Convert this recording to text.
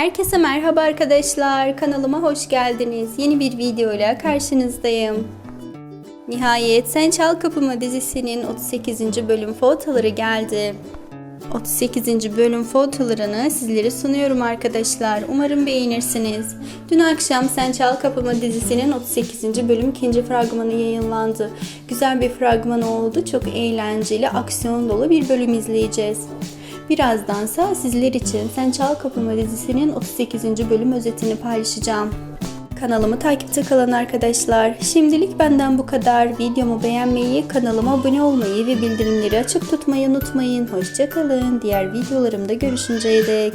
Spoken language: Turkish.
Herkese merhaba arkadaşlar. Kanalıma hoş geldiniz. Yeni bir video ile karşınızdayım. Nihayet Sen Çal Kapımı dizisinin 38. bölüm fotoları geldi. 38. bölüm fotolarını sizlere sunuyorum arkadaşlar. Umarım beğenirsiniz. Dün akşam Sen Çal Kapımı dizisinin 38. bölüm ikinci fragmanı yayınlandı. Güzel bir fragman oldu. Çok eğlenceli, aksiyon dolu bir bölüm izleyeceğiz. Birazdansa sizler için Sen Çal Kapımı dizisinin 38. bölüm özetini paylaşacağım. Kanalımı takipte kalan arkadaşlar. Şimdilik benden bu kadar. Videomu beğenmeyi, kanalıma abone olmayı ve bildirimleri açık tutmayı unutmayın. Hoşçakalın. Diğer videolarımda görüşünceye dek.